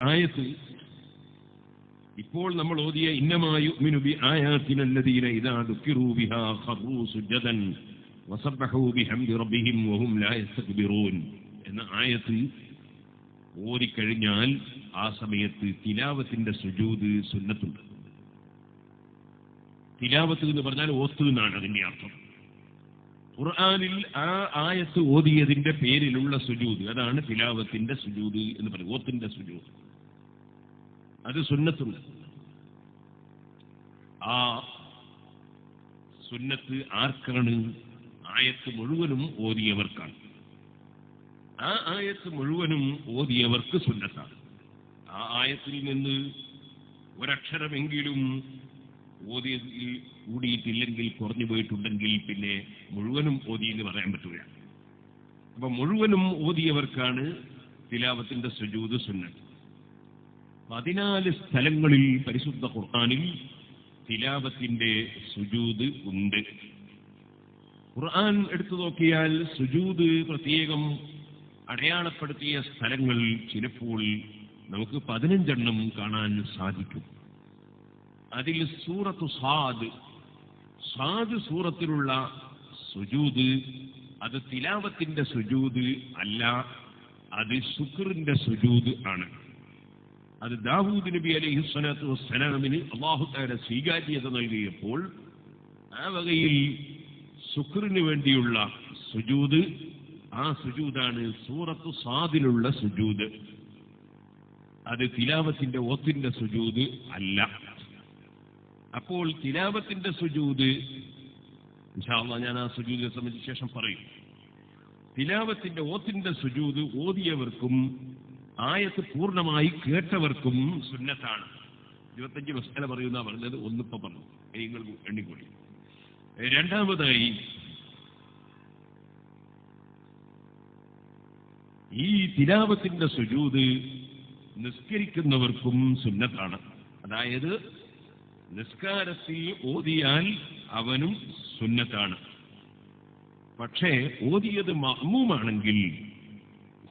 ആയത്ത് ഇപ്പോൾ നമ്മൾ ഓതിയ ഇന്നമായുമിനു ബി ആയാത്തിനല്ലദീന ഇദാ ദുക്കിറൂ ബിഹാ ഖറൂ സുജദൻ ബിഹംദി റബ്ബിഹിം വഹും ലാ യസ്തക്ബിറൂൻ എന്ന ആയത്തിൽ ഓരിക്കഴിഞ്ഞാൽ ആ സമയത്ത് തിലാവത്തിന്റെ സുജൂദ് സുന്നത്തുണ്ട്. തിലാവത്ത് എന്ന് പറഞ്ഞാൽ ഓത്ത് എന്നാണ് അതിന്റെ അർത്ഥം. ഖുർആാനിൽ ആ ആയത്ത് ഓതിയതിന്റെ പേരിലുള്ള സുജൂദ് അതാണ് തിലാവത്തിന്റെ സുജൂദ് എന്ന് പറയും ഓത്തിന്റെ സുജൂദ്. അത് സുന്നത്തുണ്ട്. ആ സുന്നത്ത് ആർക്കാണ്? ആയത്ത് മുഴുവനും ഓതിയവർക്കാണ്. ആ ആയത്ത് മുഴുവനും ഓതിയവർക്ക് സുന്നത്താണ്. ആ ആയത്തിൽ നിന്ന് ഒരക്ഷരമെങ്കിലും ഓതിയതിൽ കൂടിയിട്ടില്ലെങ്കിൽ കുറഞ്ഞു പോയിട്ടുണ്ടെങ്കിൽ പിന്നെ മുഴുവനും ഓതി എന്ന് പറയാൻ പറ്റില്ല അപ്പൊ മുഴുവനും ഓതിയവർക്കാണ് തിലാവത്തിന്റെ സുജൂത് സുന്നത്ത്. പതിനാല് സ്ഥലങ്ങളിൽ പരിശുദ്ധ ഖുർആാനിൽ തിലാവത്തിന്റെ സുജൂത് ഉണ്ട്. ഖുർആൻ എടുത്തു നോക്കിയാൽ സുജൂത് പ്രത്യേകം അടയാളപ്പെടുത്തിയ സ്ഥലങ്ങൾ ചിലപ്പോൾ നമുക്ക് പതിനഞ്ചെണ്ണം കാണാൻ സാധിക്കും. അതിൽ സൂറത്തു സാദ് സാദ് സൂറത്തിലുള്ള സുജൂത് അത് തിലാവത്തിന്റെ സുജൂത് അല്ല അത് ശുക്രിന്റെ സുജൂത് ആണ്. അത് ദാവൂദ് നബി അലൈഹി സ്വലാത്തു വസ്സലാമിന് അള്ളാഹുത്താര സ്വീകാര്യത നൽകിയപ്പോൾ ആ വകയിൽ ശുക്രിന് വേണ്ടിയുള്ള സുജൂദ് ആ സുജൂദാണ് സൂറത്തു സാദിലുള്ള സുജൂദ്. അത് തിലാവത്തിന്റെ ഓത്തിന്റെ സുജൂദ് അല്ല. അപ്പോൾ തിലാവത്തിന്റെ ഇൻഷാല്ല ഞാൻ ആ സുജൂദിനെ സംബന്ധിച്ച ശേഷം പറയും. തിലാവത്തിന്റെ ഓത്തിന്റെ സുജൂദ് ഓതിയവർക്കും ആയത്ത് പൂർണമായി കേട്ടവർക്കും സുന്നത്താണ്. ഇരുപത്തഞ്ച് മസാല പറയുന്ന പറഞ്ഞത് ഒന്നിപ്പോ പറഞ്ഞു. നിങ്ങൾ എണ്ണിക്കൂടി രണ്ടാമതായി ഈ തിലാവത്തിന്റെ സുജൂത് നിസ്കരിക്കുന്നവർക്കും സുന്നത്താണ്. അതായത് നിസ്കാരത്തിൽ ഓതിയാൽ അവനും സുന്നത്താണ്. പക്ഷേ ഓതിയത് മഹ്മൂമാണെങ്കിൽ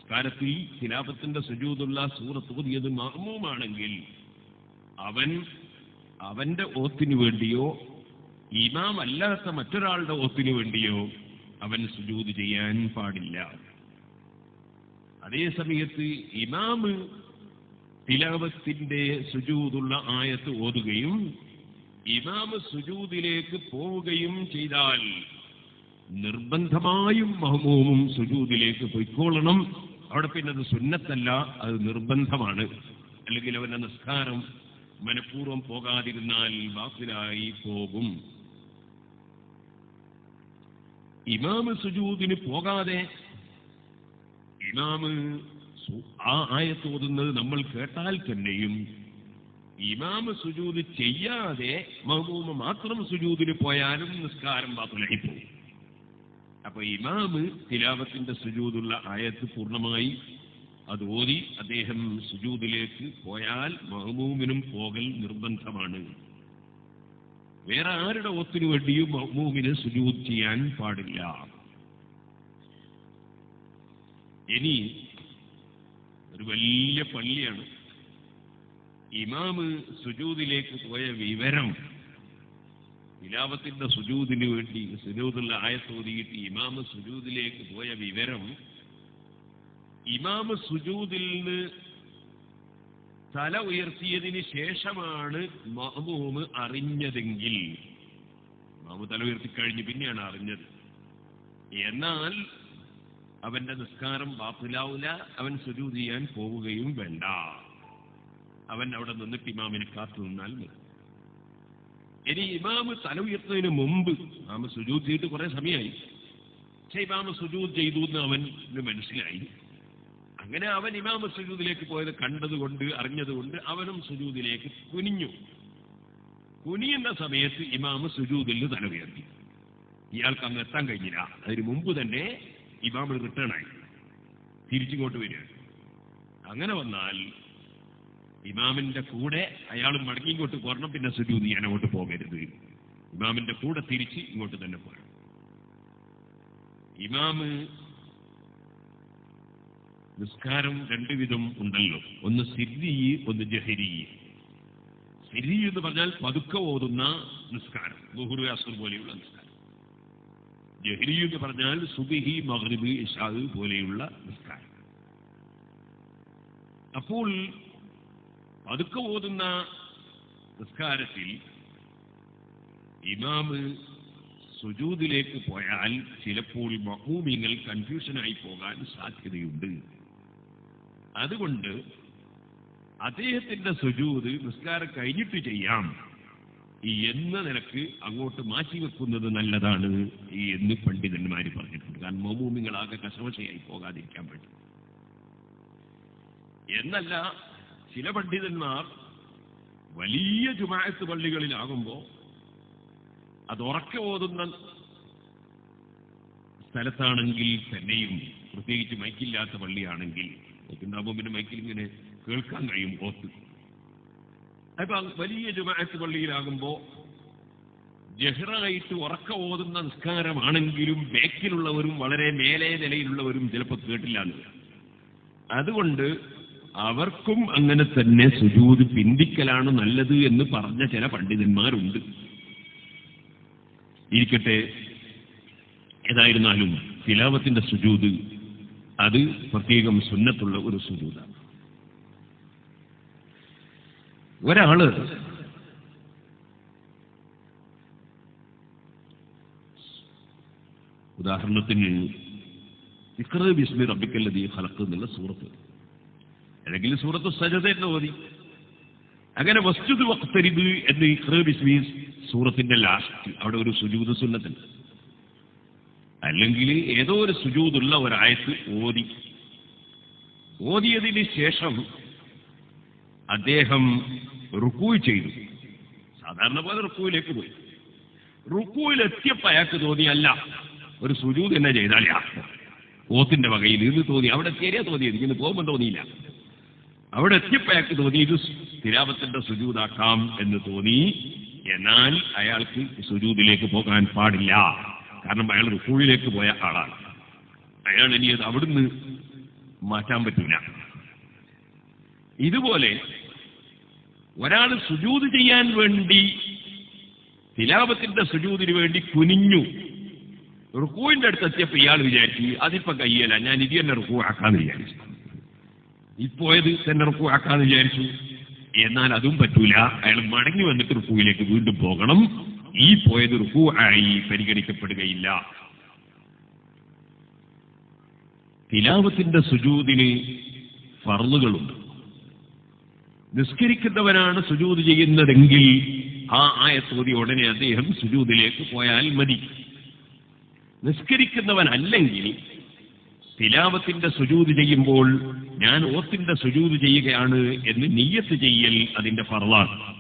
നിസ്കാരത്തിൽ ഖിലാഫത്തിന്റെ സുജൂതുള്ള സൂറത്ത് പുതിയത് മഹ്മൂമാണെങ്കിൽ അവൻ അവന്റെ ഓത്തിനു വേണ്ടിയോ ഇമാം അല്ലാത്ത മറ്റൊരാളുടെ ഓത്തിനു വേണ്ടിയോ അവൻ സുജൂത് ചെയ്യാൻ പാടില്ല. അതേ സമയത്ത് ഇമാമ് തിലാവത്തിന്റെ സുജൂതുള്ള ആയത്ത് ഓതുകയും ഇമാമ് സുജൂതിലേക്ക് പോവുകയും ചെയ്താൽ നിർബന്ധമായും മഹമൂമും സുജൂതിലേക്ക് പൊയ്ക്കോളണം. അവിടെ പിന്നെ അത് സുന്നത്തല്ല അത് നിർബന്ധമാണ്. അല്ലെങ്കിൽ അവന്റെ നിസ്കാരം മനഃപൂർവം പോകാതിരുന്നാൽ ബാസിലായി പോകും. ഇമാമ് സുജൂദിന് പോകാതെ ഇമാമ് ആ ആയത്തോതുന്നത് നമ്മൾ കേട്ടാൽ തന്നെയും ഇമാമ് സുജൂദ് ചെയ്യാതെ മഹബൂമ മാത്രം സുജൂദിന് പോയാലും നിസ്കാരം ബാത്തിലായി പോകും. അപ്പൊ ഇമാമ് തിലാവത്തിന്റെ സുജൂതുള്ള ആയത്ത് പൂർണമായി അത് ഓതി അദ്ദേഹം സുജൂദിലേക്ക് പോയാൽ മഹമൂമിനും പോകൽ നിർബന്ധമാണ്. വേറെ ആരുടെ ഒത്തിനു വേണ്ടിയും മഹമൂമിന് സുജൂദ് ചെയ്യാൻ പാടില്ല. ഇനി ഒരു വലിയ പള്ളിയാണ്. ഇമാമ് സുജൂദിലേക്ക് പോയ വിവരം ഇലാവത്തിന്റെ സുജൂദിന് വേണ്ടി സുജൂദുള്ള ആയത്തോതിയിട്ട് ഇമാമ സുജൂദിലേക്ക് പോയ വിവരം ഇമാമ സുജൂദിൽ നിന്ന് തല ഉയർത്തിയതിന് ശേഷമാണ് മഹമൂമ് അറിഞ്ഞതെങ്കിൽ മാമു തല ഉയർത്തി കഴിഞ്ഞ് പിന്നെയാണ് അറിഞ്ഞത്. എന്നാൽ അവന്റെ നിസ്കാരം വാപ്പിലാവില്ല അവൻ സുജൂദ് ചെയ്യാൻ പോവുകയും വേണ്ട. അവൻ അവിടെ നിന്നിട്ട് ഇമാമിനെ കാത്തു നിന്നാൽ മതി. ഇനി ഇമാമ് തല ഉയർത്തുന്നതിന് മുമ്പ് ഇമാമ് സുജൂത് ചെയ്തിട്ട് കുറെ സമയമായി. പക്ഷെ ഇമാമ് സുജൂത് ചെയ്തു എന്ന് അവന് മനസ്സിലായി. അങ്ങനെ അവൻ ഇമാമ് സുജൂദിലേക്ക് പോയത് കണ്ടതുകൊണ്ട് അറിഞ്ഞതുകൊണ്ട് അവനും സുജൂദിലേക്ക് കുനിഞ്ഞു. കുനിയുന്ന സമയത്ത് ഇമാമ് സുജൂദിൽ തല ഉയർത്തി ഇയാൾക്ക് അങ്ങ് എത്താൻ കഴിഞ്ഞില്ല. അതിന് മുമ്പ് തന്നെ ഇമാം റിട്ടേൺ ആയി. തിരിച്ചിങ്ങോട്ട് വരിക അങ്ങനെ വന്നാൽ ഇമാമിന്റെ കൂടെ അയാൾ മടങ്ങി ഇങ്ങോട്ട് പോരണം. പിന്നെ സുജൂദ് നീ അങ്ങോട്ട് പോകരുത്. ഇമാമിന്റെ കൂടെ തിരിച്ച് ഇങ്ങോട്ട് തന്നെ പോകണം. ഇമാമ് നിസ്കാരം രണ്ടു വിധം ഉണ്ടല്ലോ. ഒന്ന് സിരി ഒന്ന് ജഹരി സിരി എന്ന് പറഞ്ഞാൽ പതുക്കെ ഓതുന്ന നിസ്കാരം. ബുഹുറു അസുർ പോലെയുള്ള നിസ്കാരം. ജഹരി എന്ന് പറഞ്ഞാൽ സുബിഹി മഹ്റിബ് ഇഷാദ് പോലെയുള്ള നിസ്കാരം. അപ്പോൾ പതുക്കെ ഓതുന്ന നിസ്കാരത്തിൽ ഇമാമ് സുജൂദിലേക്ക് പോയാൽ ചിലപ്പോൾ മഹൂമിങ്ങൾ കൺഫ്യൂഷനായി പോകാൻ സാധ്യതയുണ്ട്. അതുകൊണ്ട് അദ്ദേഹത്തിന്റെ സുജൂത് നിസ്കാരം കഴിഞ്ഞിട്ട് ചെയ്യാം. എന്ന നിലയ്ക്ക് അങ്ങോട്ട് മാറ്റി വെക്കുന്നത് നല്ലതാണ് ഈ എന്ന് പണ്ഡിതന്മാർ പറഞ്ഞിട്ടുണ്ട്. കാരണം മഹൂമിങ്ങളാകെ കശമശയായി പോകാതിരിക്കാൻ വേണ്ടി എന്നല്ല ചില പണ്ഡിതന്മാർ വലിയ ജുമായത്ത് പള്ളികളിലാകുമ്പോൾ അത് ഉറക്കെ ഓതുന്ന സ്ഥലത്താണെങ്കിൽ തന്നെയും പ്രത്യേകിച്ച് മൈക്കില്ലാത്ത പള്ളിയാണെങ്കിൽ മൈക്കുണ്ടാകുമ്പോൾ പിന്നെ മൈക്കിൽ ഇങ്ങനെ കേൾക്കാൻ കഴിയും ഓത്ത്. അപ്പൊ വലിയ ജുമായത്ത് പള്ളിയിലാകുമ്പോ ജഹ്റായിട്ട് ഉറക്ക ഓതുന്ന നിസ്കാരമാണെങ്കിലും ബേക്കിലുള്ളവരും വളരെ മേലെ നിലയിലുള്ളവരും ചിലപ്പോൾ കേട്ടില്ല അതുകൊണ്ട് അവർക്കും അങ്ങനെ തന്നെ സുജൂത് പിന്തിക്കലാണ് നല്ലത് എന്ന് പറഞ്ഞ ചില പണ്ഡിതന്മാരുണ്ട്. ഇരിക്കട്ടെ ഏതായിരുന്നാലും തിലാവത്തിന്റെ സുജൂത് അത് പ്രത്യേകം സുന്നത്തുള്ള ഒരു സുജൂതാണ്. ഒരാൾ ഉദാഹരണത്തിന് ഇക്ര ബിസ്മി റബ്ബിക്കല്ലതി ഖലഖ് എന്നുള്ള സൂറത്ത്. അല്ലെങ്കിൽ സൂറത്ത് സജത എന്ന് ഓതി. അങ്ങനെ വസ്തുത് വക്തരിത് എന്ന് ഇക്ര ബിസ്മി സൂറത്തിന്റെ ലാസ്റ്റ് അവിടെ ഒരു സുജൂത് സുന്നത്തുണ്ട്. അല്ലെങ്കിൽ ഏതോ ഒരു സുജൂതുള്ള ഒരായത്ത് ഓതി. ഓതിയതിന് ശേഷം അദ്ദേഹം റുക്കൂ ചെയ്തു. സാധാരണ പോലെ റുക്കുവിലേക്ക് പോയി. റുക്കുവിലെത്തിയപ്പോൾ അയാൾക്ക് തോന്നി അല്ല ഒരു സുജൂത് എന്നെ ചെയ്താലേ ഓത്തിന്റെ വകയിൽ ഇന്ന് തോന്നി അവിടെ എത്തിയാലേ തോന്നിയത് ഇന്ന് പോകുമ്പോൾ തോന്നിയില്ല. അവിടെ എത്തിയപ്പോൾ അയാൾക്ക് തോന്നി ഇത് തിരാപത്തിന്റെ സുജൂതാക്കാം എന്ന് തോന്നി. എന്നാൽ അയാൾക്ക് സുജൂതിലേക്ക് പോകാൻ പാടില്ല. കാരണം അയാൾ റുക്കൂഴിലേക്ക് പോയ ആളാണ്. അയാൾ ഇനി അത് അവിടുന്ന് മാറ്റാൻ പറ്റൂല. ഇതുപോലെ ഒരാൾ സുജൂത് ചെയ്യാൻ വേണ്ടി തിലാപത്തിന്റെ സുജൂതിന് വേണ്ടി കുനിഞ്ഞു. റുക്കൂവിന്റെ അടുത്ത് എത്തിയപ്പോ ഇയാൾ വിചാരിച്ചു അതിപ്പോ കയ്യല്ല ഞാൻ ഇത് തന്നെ റുക്കൂ ആക്കാന്ന് വിചാരിച്ചു. ഇപ്പോയത് തന്നെ റുക്കൂ ആക്കാന്ന് വിചാരിച്ചു. എന്നാൽ അതും പറ്റൂല. അയാൾ മടങ്ങി വന്നിട്ട് റുക്കുവിലേക്ക് വീണ്ടും പോകണം. ഈ പോയത് റുക്കു ആയി പരിഗണിക്കപ്പെടുകയില്ല. തിലാവത്തിന്റെ സുജൂതിന് ഫർളുകളുണ്ട്. നിസ്കരിക്കുന്നവനാണ് സുജൂത് ചെയ്യുന്നതെങ്കിൽ ആ ആയത്തോതി ഉടനെ അദ്ദേഹം സുജൂതിലേക്ക് പോയാൽ മതി. നിസ്കരിക്കുന്നവനല്ലെങ്കിൽ തിലാവത്തിന്റെ സുജൂത് ചെയ്യുമ്പോൾ ഞാൻ ഓത്തിന്റെ സുജൂത് ചെയ്യുകയാണ് എന്ന് നീയത്ത് ചെയ്യൽ അതിന്റെ ഫർളാണ്.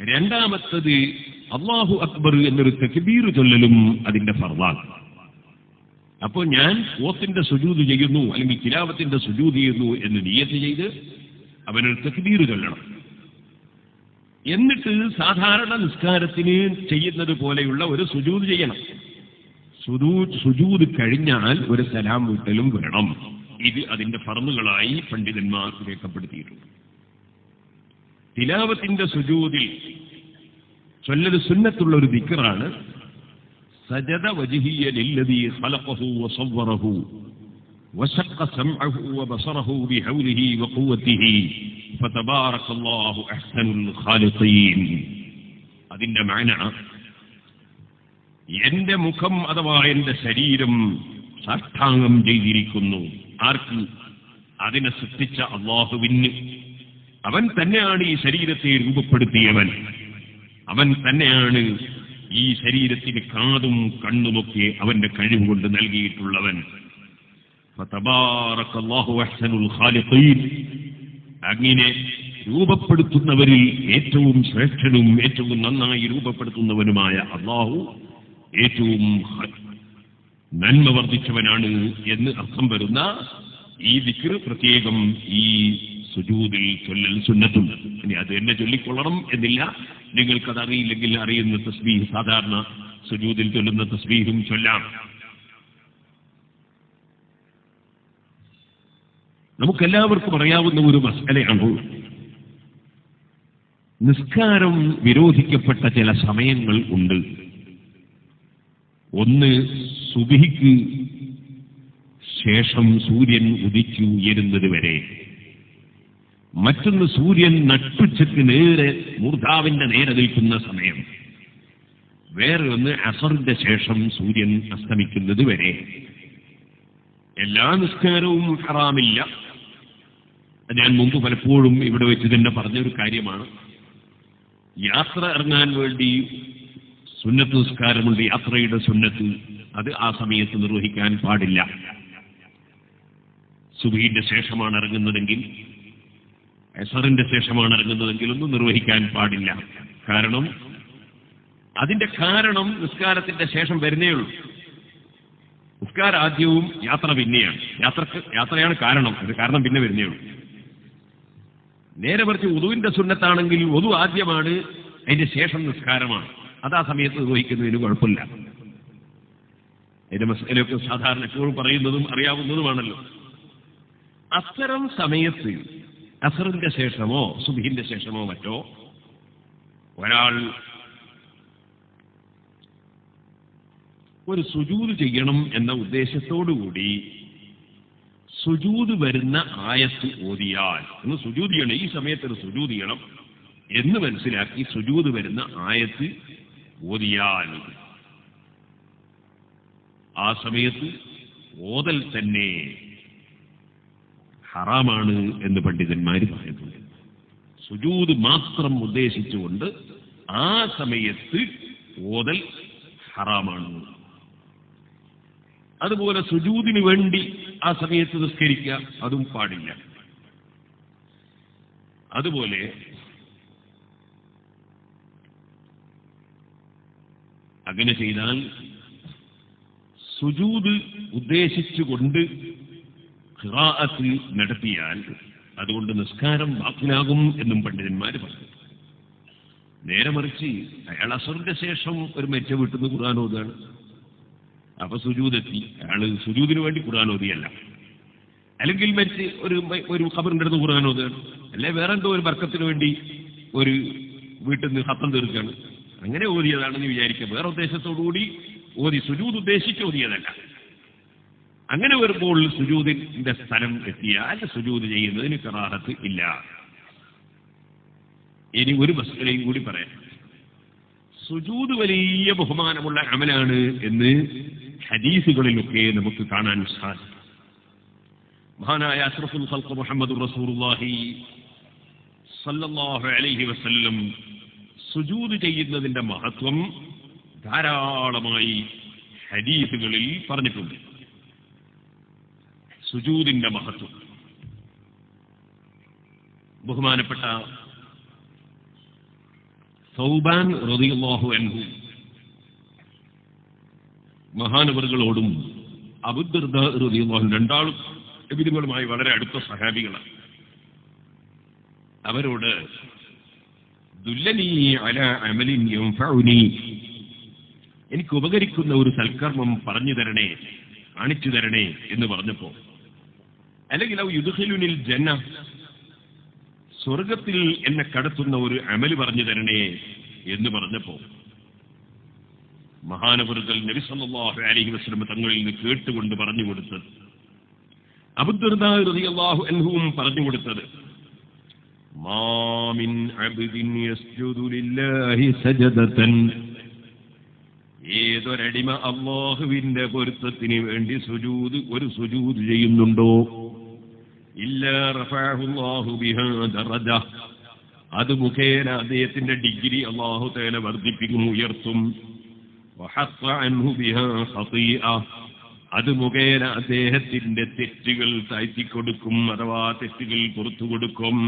രണ്ടാമത്തത് അള്ളാഹു അക്ബർ എന്നൊരു തെക്കുബീർ ചൊല്ലലും അതിന്റെ ഫർളാണ്. അപ്പോൾ ഞാൻ ഓത്തിന്റെ സുജൂത് ചെയ്യുന്നു അല്ലെങ്കിൽ തിലാവത്തിന്റെ സുജൂത് ചെയ്യുന്നു എന്ന് നീയത്ത് ചെയ്ത് അവനൊരു തെക്കുബീർ ചൊല്ലണം. എന്നിട്ട് സാധാരണ നിസ്കാരത്തിന് ചെയ്യുന്നത് പോലെയുള്ള ഒരു സുജൂത് ചെയ്യണം. സുജൂത് കഴിഞ്ഞാൽ ഒരു സലാം വീട്ടലും വേണം ഇത് അതിന്റെ ഫർമുകളായി പണ്ഡിതന്മാർ രേഖപ്പെടുത്തിയിട്ടുണ്ട് തിലാവത്തിന്റെ സുജൂതിൽ ചൊല്ലൽ സുന്നത്തുള്ള ഒരു ദിക്കറാണ് സജദ വജിഹിയ ലില്ലദീ ഖലഖഹു വസവ്വറഹു وشق سمعه وبصره بحوله وقوته فتبارك الله أحسن الخالقين അതിന്റെ മാന എന്റെ മുഖം അഥവാ എന്റെ ശരീരം സാഷ്ടാംഗം ചെയ്തിരിക്കുന്നു. ആർക്ക്? അതിനെ സൃഷ്ടിച്ച അള്ളാഹുവിന്. അവൻ തന്നെയാണ് ഈ ശരീരത്തെ രൂപപ്പെടുത്തിയവൻ. അവൻ തന്നെയാണ് ഈ ശരീരത്തിന് കാതും കണ്ണുമൊക്കെ അവന്റെ കഴിവ് കൊണ്ട് നൽകിയിട്ടുള്ളവൻ. അങ്ങനെ രൂപപ്പെടുത്തുന്നവരിൽ ഏറ്റവും ശ്രേഷ്ഠനും ഏറ്റവും നന്നായി രൂപപ്പെടുത്തുന്നവനുമായ അള്ളാഹു ഏറ്റവും നന്മ വർദ്ധിച്ചവനാണ് എന്ന് അർത്ഥം വരുന്ന ഈ ദിക്ർ പ്രത്യേകം ഈ സുജൂതിൽ ചൊല്ലൽ സുന്നത്തുണ്ട്. ഇനി അത് എന്നെ ചൊല്ലിക്കൊള്ളണം എന്നില്ല. നിങ്ങൾക്കത് അറിയില്ലെങ്കിൽ അറിയുന്ന തസ്ബീഹ് സാധാരണ സുജൂതിൽ ചൊല്ലുന്ന തസ്ബീഹും ചൊല്ലാം. നമുക്കെല്ലാവർക്കും അറിയാവുന്ന ഒരു മസലയാണ് നിസ്കാരം വിരോധിക്കപ്പെട്ട ചില സമയങ്ങൾ ഉണ്ട്. ഒന്ന് സുബിഹിക്ക് ശേഷം സൂര്യൻ ഉദിച്ചു ഉയരുന്നത് വരെ. മറ്റൊന്ന് സൂര്യൻ നട്ടുച്ചയ്ക്ക് നേരെ മൂർധാവിന്റെ നേരെ നിൽക്കുന്ന സമയം. വേറെ ഒന്ന് അസറിന്റെ ശേഷം സൂര്യൻ അസ്തമിക്കുന്നത് വരെ. എല്ലാ നിസ്കാരവും ഹറാമില്ല. ഞാൻ മുമ്പ് പലപ്പോഴും ഇവിടെ വെച്ച് തന്നെ പറഞ്ഞൊരു കാര്യമാണ്. യാത്ര ഇറങ്ങാൻ വേണ്ടി സുന്നത്ത് നിസ്കാരമുണ്ട് യാത്രയുടെ സുന്നത്ത്. അത് ആ സമയത്ത് നിർവഹിക്കാൻ പാടില്ല. സുബീന്റെ ശേഷമാണ് ഇറങ്ങുന്നതെങ്കിൽ എസറിന്റെ ശേഷമാണ് ഇറങ്ങുന്നതെങ്കിൽ ഒന്നും നിർവഹിക്കാൻ പാടില്ല. കാരണം അതിന്റെ കാരണം നിസ്കാരത്തിന്റെ ശേഷം വരുന്നേ ഉള്ളൂ. നിസ്കാരാദ്യവും യാത്ര പിന്നെയാണ്. യാത്രയ്ക്ക് യാത്രയാണ് കാരണം. അത് കാരണം പിന്നെ വരുന്നേ ഉള്ളൂ. നേരെ മറിച്ച് ഉദുവിന്റെ സുന്നത്താണെങ്കിൽ ഉദു ആദ്യമാണ് അതിന്റെ ശേഷം നിസ്കാരമാണ്. അത് ആ സമയത്ത് നിർവഹിക്കുന്നതിന് കുഴപ്പമില്ല. അതിന്റെ മസലയൊക്കെ സാധാരണ എപ്പോഴും പറയുന്നതും അറിയാവുന്നതുമാണല്ലോ. അത്തരം സമയത്ത് അസറിന്റെ ശേഷമോ സുബിഹിന്റെ ശേഷമോ മറ്റോ ഒരാൾ ഒരു സുജൂത് ചെയ്യണം എന്ന ഉദ്ദേശത്തോടുകൂടി സുജൂത് വരുന്ന ആയത്ത് ഓതിയാൽ ഒന്ന് സുജൂത് ചെയ്യണം ഈ സമയത്ത് ഒരു സുജൂത് ചെയ്യണം എന്ന് മനസ്സിലാക്കി സുജൂത് വരുന്ന ആയത്ത് ഓതിയാൽ ആ സമയത്ത് ഓതൽ തന്നെ ഹറാമാണ് എന്ന് പണ്ഡിതന്മാർ പറയുന്നുണ്ട്. സുജൂത് മാത്രം ഉദ്ദേശിച്ചുകൊണ്ട് ആ സമയത്ത് ഓതൽ ഹറാമാണ്. അതുപോലെ സുജൂതിന് വേണ്ടി ആ സമയത്ത് നിസ്കരിക്കുക അതും പാടില്ല. അതുപോലെ അങ്ങനെ ചെയ്താൽ സുജൂദ് ഉദ്ദേശിച്ചുകൊണ്ട് ഖിറാഅത്ത് നടത്തിയാൽ അതുകൊണ്ട് നിസ്കാരം ബാക്കിലാകും എന്നും പണ്ഡിതന്മാർ പറഞ്ഞു. നേരെ മറിച്ച് അയാൾ അസറിന്റെ ശേഷം ഒരു മെച്ച വിട്ടുന്ന ഖുർആൻ ഓതുകയാണ്. അപ്പൊ സുജൂതെത്തി അയാൾ സുജൂദിന് വേണ്ടി ഖുർആൻ ഓതിയല്ല. അല്ലെങ്കിൽ മരിച്ച് ഒരു ഒരു ഖബറിന്റെ അടുത്ത് ഖുർആൻ അല്ലെ വേറെ എന്തോ ഒരു ബർക്കത്തിന് വേണ്ടി ഒരു വീട്ടിൽ നിന്ന് ഹത്തം തീർക്കുകയാണ്. അങ്ങനെ ഓതിയതാണെന്ന് വിചാരിക്കുക. വേറെ ഉദ്ദേശത്തോടുകൂടി ഓതി. സുജൂത് ഉദ്ദേശിച്ച് ഓതിയതല്ല. അങ്ങനെ വരുമ്പോൾ സുജൂതിന്റെ സ്ഥലം എത്തിയാൽ സുജൂത് ചെയ്യുന്നതിന് കറാഹത്ത് ഇല്ല. ഇനി ഒരു മസ്കലയും കൂടി പറയാം. സുജൂത് വലിയ ബഹുമാനമുള്ള അമലാണ് എന്ന് ഹദീസുകളിലൊക്കെ നമുക്ക് കാണാൻ സാധിക്കും. മഹാനായ അഷ്റഫുൽ മുഹമ്മദ് സല്ലല്ലാഹു അലൈഹി സുജൂദ് ചെയ്യുന്നതിന്റെ മഹത്വം ധാരാളമായി ഹദീസുകളിൽ പറഞ്ഞിട്ടുണ്ട്. സുജൂതിന്റെ മഹത്വം. ബഹുമാനപ്പെട്ട സൗബാൻ റളിയല്ലാഹു അൻഹു മഹാനവറുകളോടും അബുദ്ദർദ റളിയല്ലാഹു രണ്ടാളും എബിദുകളുമായി വളരെ അടുത്ത സഹാബികളാണ്. അവരോട് എനിക്ക് ഉപകരിക്കുന്ന ഒരു സൽക്കർമ്മം പറഞ്ഞു തരണേ കാണിച്ചു തരണേ എന്ന് പറഞ്ഞപ്പോ അല്ലെങ്കിൽ ഔ യുദ്ഖിലുനിൽ ജന്ന സ്വർഗത്തിൽ എന്നെ കടത്തുന്ന ഒരു അമൽ പറഞ്ഞു തരണേ എന്ന് പറഞ്ഞപ്പോ മഹാനവറുകൾ നബി സല്ലല്ലാഹു അലൈഹി വസല്ലം തങ്ങളിൽ നിന്ന് കേട്ടുകൊണ്ട് പറഞ്ഞു കൊടുത്തത് അബുദ്ദുർദാഹു അൻഹുവും പറഞ്ഞു കൊടുത്തത് മാമിൻ അബ്ദിൻ യസ്ജുദു ലില്ലാഹി സജദതൻ ഏതൊരടിമ അള്ളാഹുവിന്റെ പൊരുത്തത്തിന് വേണ്ടി സുജൂത് ഒരു സുജൂത് ചെയ്യുന്നുണ്ടോ? ഇല്ല ദറജ. അത് മുഖേന അദ്ദേഹത്തിന്റെ ഡിഗ്രി അള്ളാഹു തേല വർദ്ധിപ്പിക്കും ഉയർത്തും. അത് മുഖേന അദ്ദേഹത്തിന്റെ തെറ്റുകൾ താഴ്ത്തിക്കൊടുക്കും അഥവാ തെറ്റുകൾ പുറത്തു കൊടുക്കും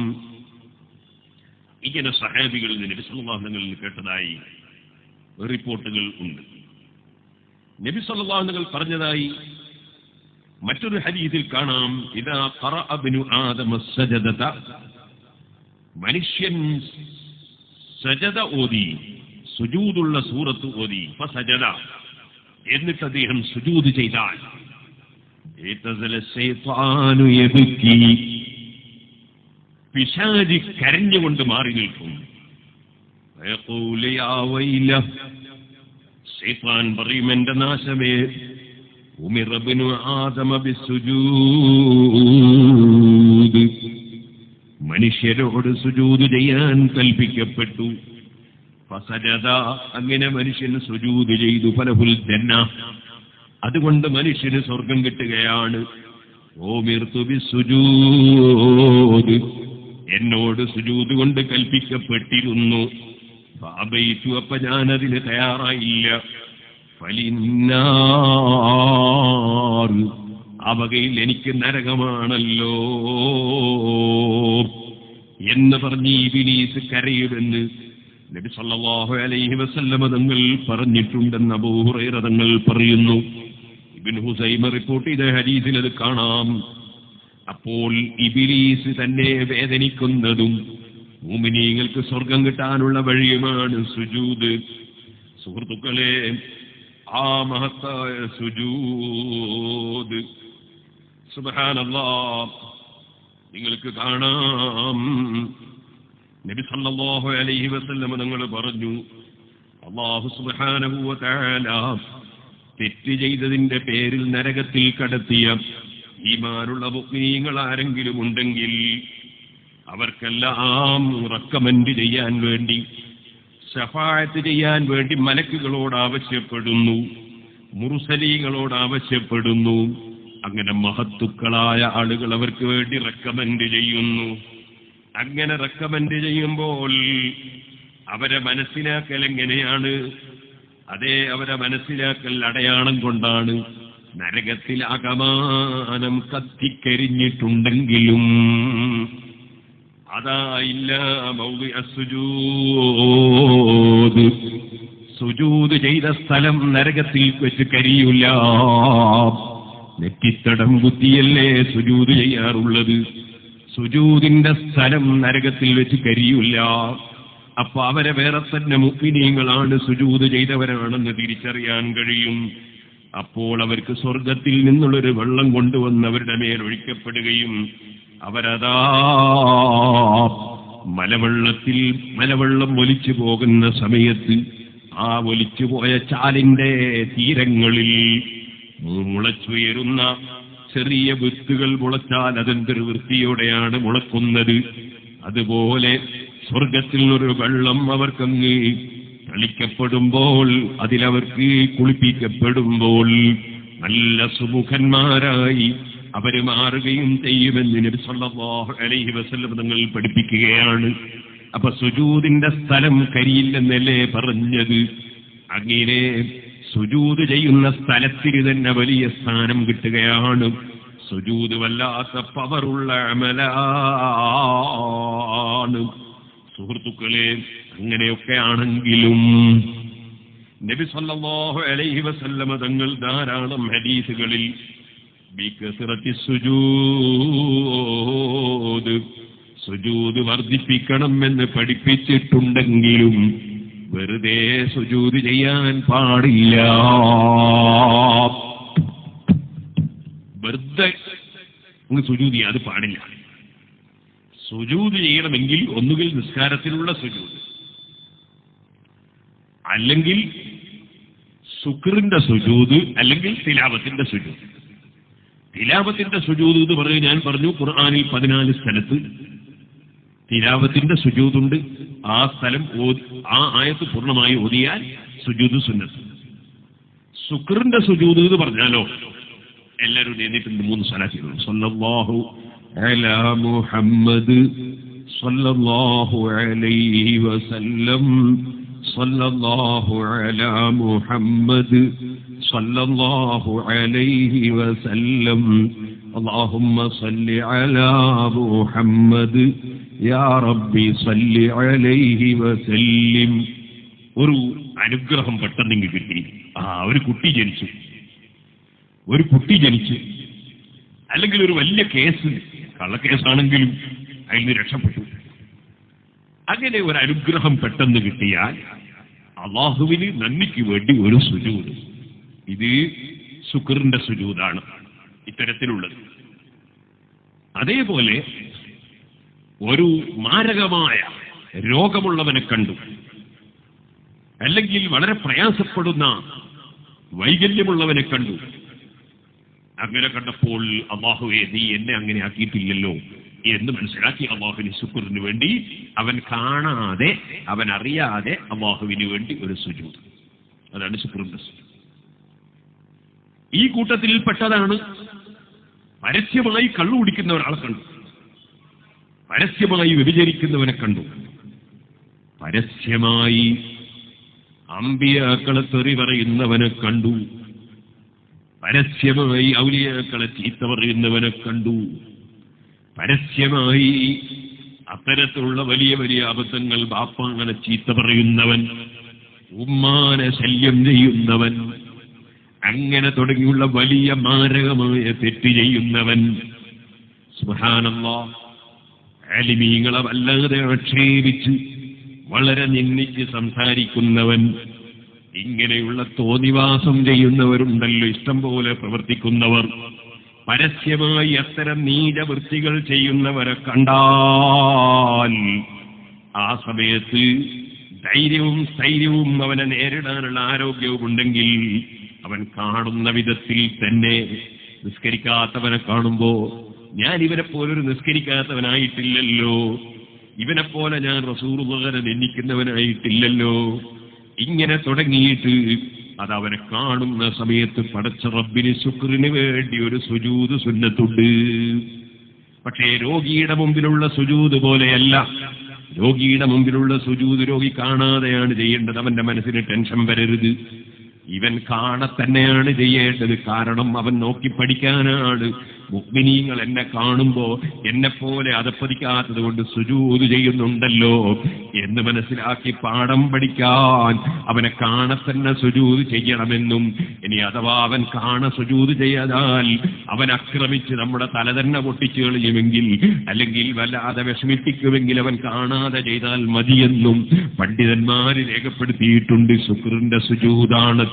ഇങ്ങനെ സഹാബികളിൽ നബിസല്ലാഹുനങ്ങളിൽ കേട്ടതായി റിപ്പോർട്ടുകൾ ഉണ്ട്. നബിസ്വല്ലാഹനങ്ങൾ പറഞ്ഞതായി മറ്റൊരു ഹരീതിൽ കാണാം. ഇതാ പറഅബിനു ആദമ സജദത. മനുഷ്യൻ സജത ഓതി സുജൂതുള്ള സൂറത്ത് ഓതി സജദ എന്നിട്ട് അദ്ദേഹം സുജൂത് ചെയ്താൽ. പിശാചി കരഞ്ഞുകൊണ്ട് മാറി നിൽക്കും. ഷെയ്ത്താൻ പറയും എന്റെ നാശമേ ഉമിറബിനു ആദമബിസുജൂദ് മനുഷ്യരോട് സുജൂത് ചെയ്യാൻ കൽപ്പിക്കപ്പെട്ടു. പസരത അങ്ങനെ മനുഷ്യന് സുജൂത് ചെയ്തു ഫലഹുൽ ജന്ന. അതുകൊണ്ട് മനുഷ്യന് സ്വർഗം കിട്ടുകയാണ്. ഓമിർത്തുബി സുജൂദ് എന്നോട് സുജൂത് കൊണ്ട് കൽപ്പിക്കപ്പെട്ടിരുന്നു. ബാബയിച്ചു അപ്പൊ ഞാനതിന് തയ്യാറായില്ല. ഫലിന്നാർ ആ വകയിൽ എനിക്ക് നരകമാണല്ലോ എന്ന് പറഞ്ഞ് ഇബിലീസ് കരയുമെന്ന് നബി സല്ലല്ലാഹു അലൈഹി വസല്ലമ തങ്ങൾ പറഞ്ഞിട്ടുണ്ടെന്ന് അബൂ ഹുറൈറ തങ്ങൾ പറയുന്നു. ഇബ്നു ഹുസൈമ റിപ്പോർട്ട് ചെയ്ത ഹദീസിൽ അത് കാണാം. അപ്പോൾ ഇബിലീസ് തന്നെ വേദനിക്കുന്നതും മൂമിനീങ്ങൾക്ക് സ്വർഗം കിട്ടാനുള്ള വഴിയുമാണ് സുജൂത്. സുഹൃത്തുക്കളെ ആ മഹത്തായ സുജൂത്. സുബ്ഹാനല്ലാ നിങ്ങൾക്ക് കാണാം. നബി സല്ലല്ലാഹു അലൈഹി വസല്ലം നിങ്ങൾ പറഞ്ഞു അള്ളാഹു സുബ്ഹാനഹു വ തആല തെറ്റ് ചെയ്തതിന്റെ പേരിൽ നരകത്തിൽ കടത്തിയ ഈമാനുള്ള മുഗ്നീങ്ങൾ ആരെങ്കിലും ഉണ്ടെങ്കിൽ അവർക്കെല്ലാം റെക്കമെൻഡ് ചെയ്യാൻ വേണ്ടി ഷഫായത്ത് ചെയ്യാൻ വേണ്ടി മലക്കുകളോട് ആവശ്യപ്പെടുന്നു മുറുസലീകളോട് ആവശ്യപ്പെടുന്നു. അങ്ങനെ മഹത്തുക്കളായ ആളുകൾ അവർക്ക് വേണ്ടി റെക്കമെൻഡ് ചെയ്യുന്നു. അങ്ങനെ റെക്കമെൻഡ് ചെയ്യുമ്പോൾ അവരെ മനസ്സിലാക്കൽ എങ്ങനെയാണ്? അതേ അവരെ മനസ്സിലാക്കൽ അടയാളം കൊണ്ടാണ് നരകത്തിൽ അകമാനം കത്തിക്കരിഞ്ഞിട്ടുണ്ടെങ്കിലും അതായില്ല മൗദി അസുജൂത് സുജൂത് ചെയ്ത സ്ഥലം നരകത്തിൽ വെച്ച് കരിയില്ല നെറ്റിത്തടം കുത്തിയല്ലേ സുജൂത് ചെയ്യാറുള്ളത്? സുജൂതിന്റെ സ്ഥലം നരകത്തിൽ വെച്ച് കരിയില്ല അപ്പൊ അവരെ വേറെ തന്നെ മുപ്പിനീങ്ങളാണ് സുജൂത് ചെയ്തവരാണെന്ന് തിരിച്ചറിയാൻ കഴിയും. അപ്പോൾ അവർക്ക് സ്വർഗത്തിൽ നിന്നുള്ളൊരു വെള്ളം കൊണ്ടുവന്ന് അവരുടെ മേൽ ഒഴിക്കപ്പെടുകയും അവരതാ മലവെള്ളത്തിൽ മലവെള്ളം ഒലിച്ചു പോകുന്ന സമയത്ത് ആ ഒലിച്ചു പോയ ചാലിന്റെ തീരങ്ങളിൽ മുളച്ചുയരുന്ന ചെറിയ വിത്തുകൾ മുളച്ചാൽ അതെന്തൊരു വൃത്തിയോടെയാണ് മുളക്കുന്നത്. അതുപോലെ സ്വർഗത്തിൽ നിന്നൊരു വെള്ളം അവർക്കങ്ങ് തളിക്കപ്പെടുമ്പോൾ അതിലവർക്ക് കുളിപ്പിക്കപ്പെടുമ്പോൾ നല്ല സുമുഖന്മാരായി അവർ മാറുകയും ചെയ്യുമെന്ന് നബി സല്ലല്ലാഹു അലൈഹി വസല്ലം തങ്ങൾ പഠിപ്പിക്കുകയാണ്. അപ്പൊ സുജൂദിന്റെ സ്ഥലം കരിയില്ലെന്നല്ലേ പറഞ്ഞത്? അങ്ങനെ സുജൂത് ചെയ്യുന്ന സ്ഥലത്തിന് തന്നെ വലിയ സ്ഥാനം കിട്ടുകയാണ്. സുജൂത് വല്ലാത്ത പവറുള്ള അമലാണ് സുഹൃത്തുക്കളെ അങ്ങനെയൊക്കെ ആണെങ്കിലും നബി സല്ലല്ലാഹു അലൈഹി വസല്ലമ തങ്ങൾ ധാരാളം ഹദീസുകളിൽ സുജൂദ് സുജൂദ് വർദ്ധിപ്പിക്കണം എന്ന് പഠിപ്പിച്ചിട്ടുണ്ടെങ്കിലും വെറുതെ സുജൂദ് ചെയ്യാൻ പാടില്ല. വെറുതെ സുജൂദ് അത് പാടില്ല. സുജൂദ് ചെയ്യണമെങ്കിൽ ഒന്നുകിൽ നിസ്കാരത്തിലുള്ള സുജൂദ് അല്ലെങ്കിൽ സുക്റിന്റെ സുജൂത് അല്ലെങ്കിൽ തിലാപത്തിന്റെ സുജൂത്. തിലാപത്തിന്റെ സുജൂത് എന്ന് പറഞ്ഞ് ഞാൻ പറഞ്ഞു ഖുർആാനിൽ പതിനാല് സ്ഥലത്ത് തിലാപത്തിന്റെ സുജൂതുണ്ട്. ആ സ്ഥലം ആ ആയത്ത് പൂർണമായി ഓതിയാൽ സുജൂത് സുന്നത്ത്. സുക്റിന്റെ സുജൂത് എന്ന് പറഞ്ഞാലോ എല്ലാവരും എഴുതിയിട്ടുണ്ട് മൂന്ന് സ്ഥലത്തിലുള്ളൂ സല്ലല്ലാഹു അലാ മുഹമ്മദ് സല്ലല്ലാഹു അലൈഹി വസല്ലം. സല്ലല്ലാഹു അലാ മുഹമ്മദ് സല്ലല്ലാഹു അലൈഹി വസല്ലം اللهم صل على محمد يا ربي صل عليه وسلم ഒരു അനുഗ്രഹം പെട്ടെന്ന് ഇങ്ങ് കിട്ടി ആ ഒരു കുട്ടി ജനിച്ചു ഒരു കുട്ടി ജനിച്ചു അല്ലെങ്കിൽ ഒരു വലിയ കേസ് കള്ളക്കേസാണെങ്കിലും അതിൽ നിന്ന് രക്ഷപ്പെട്ടു അങ്ങനെ ഒരു അനുഗ്രഹം പെട്ടെന്ന് കിട്ടിയാൽ അള്ളാഹുവിന് നന്ദിക്ക് വേണ്ടി ഒരു സുജൂത്. ഇത് ശുക്രിന്റെ സുജൂതാണ് ഇത്തരത്തിലുള്ളത്. അതേപോലെ ഒരു മാരകമായ രോഗമുള്ളവനെ കണ്ടു. അല്ലെങ്കിൽ വളരെ പ്രയാസപ്പെടുന്ന വൈകല്യമുള്ളവനെ കണ്ടു. അങ്ങനെ കണ്ടപ്പോൾ അള്ളാഹുവെ നീ എന്നെ അങ്ങനെ ആക്കിയിട്ടില്ലല്ലോ. എന്ന് മനസ്സിലാക്കി അള്ളാഹുവിന് ശുക്രിന് വേണ്ടി അവൻ കാണാതെ അവൻ അറിയാതെ അള്ളാഹുവിന് വേണ്ടി ഒരു സുജൂത്. അതാണ് ശുക്രിന്റെ സുജൂത്. ഈ കൂട്ടത്തിൽപ്പെട്ടതാണ് പരസ്യമായി കള്ളു കുടിക്കുന്ന ഒരാളെ കണ്ടു. പരസ്യമായി വ്യഭിചരിക്കുന്നവനെ കണ്ടു. പരസ്യമായി അമ്പിയാക്കളെ തെറി പറയുന്നവനെ കണ്ടു. പരസ്യമായി ഔലിയാക്കളെ ചീത്ത പറയുന്നവനെ കണ്ടു. പരസ്യമായി അത്തരത്തിലുള്ള വലിയ വലിയ അബദ്ധങ്ങൾ ബാപ്പാങ്ങനെ ചീത്ത പറയുന്നവൻ ഉമ്മാനെ ശല്യം ചെയ്യുന്നവൻ അങ്ങനെ തുടങ്ങിയുള്ള വലിയ മാരകമായ തെറ്റ് ചെയ്യുന്നവൻ. സുഹാനല്ലാ അലിമീങ്ങളെ വല്ലാതെ ആക്ഷേപിച്ച് വളരെ നിന്ദിച്ച് സംസാരിക്കുന്നവൻ ഇങ്ങനെയുള്ള തോന്നിവാസം ചെയ്യുന്നവരുണ്ടല്ലോ ഇഷ്ടം പോലെ പ്രവർത്തിക്കുന്നവർ. പരസ്യമായി അത്തരം നീചവൃത്തികൾ ചെയ്യുന്നവരെ കണ്ടാൻ ആ സമയത്ത് ധൈര്യവും സ്ഥൈര്യവും അവനെ നേരിടാനുള്ള ആരോഗ്യവും ഉണ്ടെങ്കിൽ അവൻ കാണുന്ന വിധത്തിൽ തന്നെ നിസ്കരിക്കാത്തവനെ കാണുമ്പോ ഞാൻ ഇവനെ പോലൊരു നിസ്കരിക്കാത്തവനായിട്ടില്ലല്ലോ. ഇവനെ പോലെ ഞാൻ റസൂറുപകരെ നിന്ദിക്കുന്നവനായിട്ടില്ലല്ലോ. ഇങ്ങനെ തുടങ്ങിയിട്ട് അത് അവനെ കാണുന്ന സമയത്ത് പടച്ച റബ്ബിന് ശുക്രിന് വേണ്ടി ഒരു സുജൂത് സുന്നത്തുണ്ട്. പക്ഷേ രോഗിയുടെ മുമ്പിലുള്ള സുജൂത് പോലെയല്ല. രോഗിയുടെ മുമ്പിലുള്ള സുജൂത് രോഗി കാണാതെയാണ് ചെയ്യേണ്ടത്. അവന്റെ മനസ്സിന് ടെൻഷൻ വരരുത്. ഇവൻ കാണെ തന്നെയാണ് ചെയ്യേണ്ടത്. കാരണം അവൻ നോക്കി പഠിക്കാനാണ്. മുഗ്മിനീങ്ങൾ എന്നെ കാണുമ്പോ എന്നെ പോലെ അതപ്പതിക്കാത്തത് കൊണ്ട് സുജൂത് ചെയ്യുന്നുണ്ടല്ലോ എന്ന് മനസ്സിലാക്കി പാഠം പഠിക്കാൻ അവനെ കാണെ തന്നെ സുജൂത് ചെയ്യണമെന്നും ഇനി അഥവാ അവൻ കാണ സുജൂത് ചെയ്യാതാൽ അവൻ അക്രമിച്ച് നമ്മുടെ തല തന്നെ പൊട്ടിച്ചു കളയുമെങ്കിൽ അല്ലെങ്കിൽ വല്ലാതെ വിഷമിപ്പിക്കുമെങ്കിൽ അവൻ കാണാതെ ചെയ്താൽ മതിയെന്നും പണ്ഡിതന്മാര് രേഖപ്പെടുത്തിയിട്ടുണ്ട് ശുക്രന്റെ സുജൂതാണ്.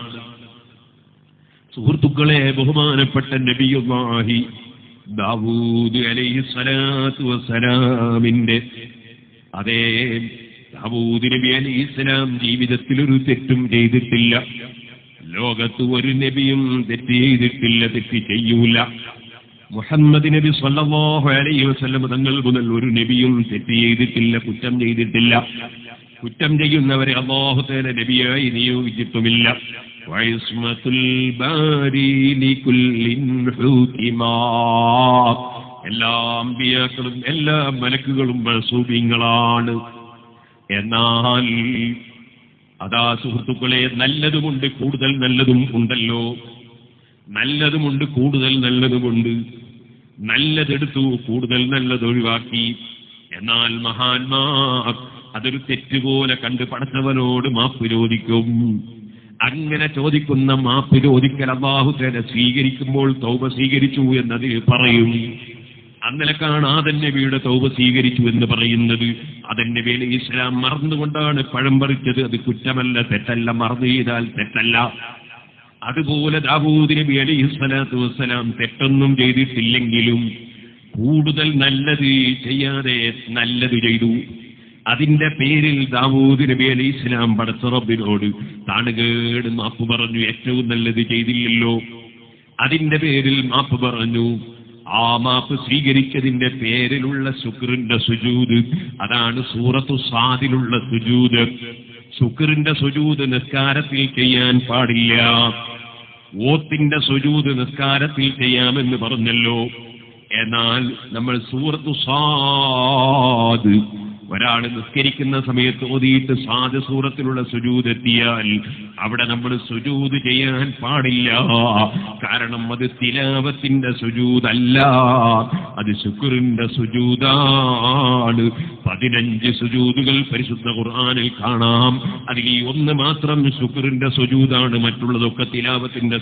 സുഹൃത്തുക്കളെ ബഹുമാനപ്പെട്ട നബിയുല്ലാഹി ദാവൂദ് അലൈഹി സ്വലാത്തു വസ്സലാമിന്റെ അതേ ദാവൂദ് നബി അലൈഹി സ്വലാം ജീവിതത്തിൽ ഒരു തെറ്റും ചെയ്തിട്ടില്ല. ലോകത്ത് ഒരു നബിയും തെറ്റ് ചെയ്തിട്ടില്ല തെറ്റ് ചെയ്യൂല. മുഹമ്മദ് നബി സല്ലല്ലാഹു അലൈഹി വസല്ലം തങ്ങൾ മുതൽ ഒരു നബിയും തെറ്റ് ചെയ്തിട്ടില്ല കുറ്റം ചെയ്തിട്ടില്ല. കുറ്റം ചെയ്യുന്നവരെ അള്ളാഹു തേല നബിയായി നിയോഗിച്ചിട്ടുമില്ല. എല്ലാ അമ്പിയാക്കളും എല്ലാ മലക്കുകളും മസൂബിങ്ങളാണ്. എന്നാൽ അതാ സുഹൃത്തുക്കളെ നല്ലതുമുണ്ട് കൂടുതൽ നല്ലതും ഉണ്ടല്ലോ. നല്ലതുമുണ്ട് കൂടുതൽ നല്ലതുമുണ്ട്. നല്ലതെടുത്തു കൂടുതൽ നല്ലത് ഒഴിവാക്കി എന്നാൽ മഹാന്മാർ അതൊരു തെറ്റുപോലെ കണ്ട് പടച്ചവനോട് മാപ്പ് ചോദിക്കും. അങ്ങനെ ചോദിക്കുന്ന മാപ്പ് ചോദിക്കൽ അള്ളാഹു തന്നെ സ്വീകരിക്കുമ്പോൾ തൗബ സ്വീകരിച്ചു എന്നതിൽ പറയും. അന്നലക്കാണ് ആദൻ നബിയുടെ തൗബ സ്വീകരിച്ചു എന്ന് പറയുന്നത്. നബി അലൈഹി ഇസ്ലാം മറന്നുകൊണ്ടാണ് പഴം പറിച്ചത്. അത് കുറ്റമല്ല തെറ്റല്ല മറന്നു ചെയ്താൽ തെറ്റല്ല. അതുപോലെ ദാവൂദ് നബി അലൈഹി വസ്സലാം തെറ്റൊന്നും ചെയ്തിട്ടില്ലെങ്കിലും കൂടുതൽ നല്ലത് ചെയ്യാതെ നല്ലത് ചെയ്തു. അതിന്റെ പേരിൽ ദാവൂദ് നബി അലി ഇസ്ലാം പടച്ച റബിനോട് താണുകേട് മാപ്പ് പറഞ്ഞു ഏറ്റവും നല്ലത് ചെയ്തില്ലല്ലോ. അതിന്റെ പേരിൽ മാപ്പ് പറഞ്ഞു. ആ മാപ്പ് സ്വീകരിച്ചതിന്റെ പേരിലുള്ള ശുക്രിന്റെ സുജൂത് അതാണ് സൂറത്തു സാദിലുള്ള സുജൂത്. ശുക്രിന്റെ സുജൂത് നിസ്കാരത്തിൽ ചെയ്യാൻ പാടില്ല. ഓത്തിന്റെ സുജൂത് നിസ്കാരത്തിൽ ചെയ്യാമെന്ന് പറഞ്ഞല്ലോ. എന്നാൽ നമ്മൾ സൂറത്തു സാദ് ഒരാൾ നിസ്കരിക്കുന്ന സമയത്ത് ഓതിയിട്ട് സാദ് സൂറത്തിലുള്ള സുജൂത് എത്തിയാൽ അവിടെ നമ്മൾ സുജൂത് ചെയ്യാൻ പാടില്ല. കാരണം അത് തിലാവത്തിന്റെ സുജൂതല്ല. അത് ശുക്രിന്റെ സുജൂതാണ്. പതിനഞ്ച് സുജൂതുകൾ പരിശുദ്ധ ഖുർആാനിൽ കാണാം. അതിൽ ഈ ഒന്ന് മാത്രം ശുക്രിന്റെ സുജൂതാണ്. മറ്റുള്ളതൊക്കെ തിലാവത്തിന്റെ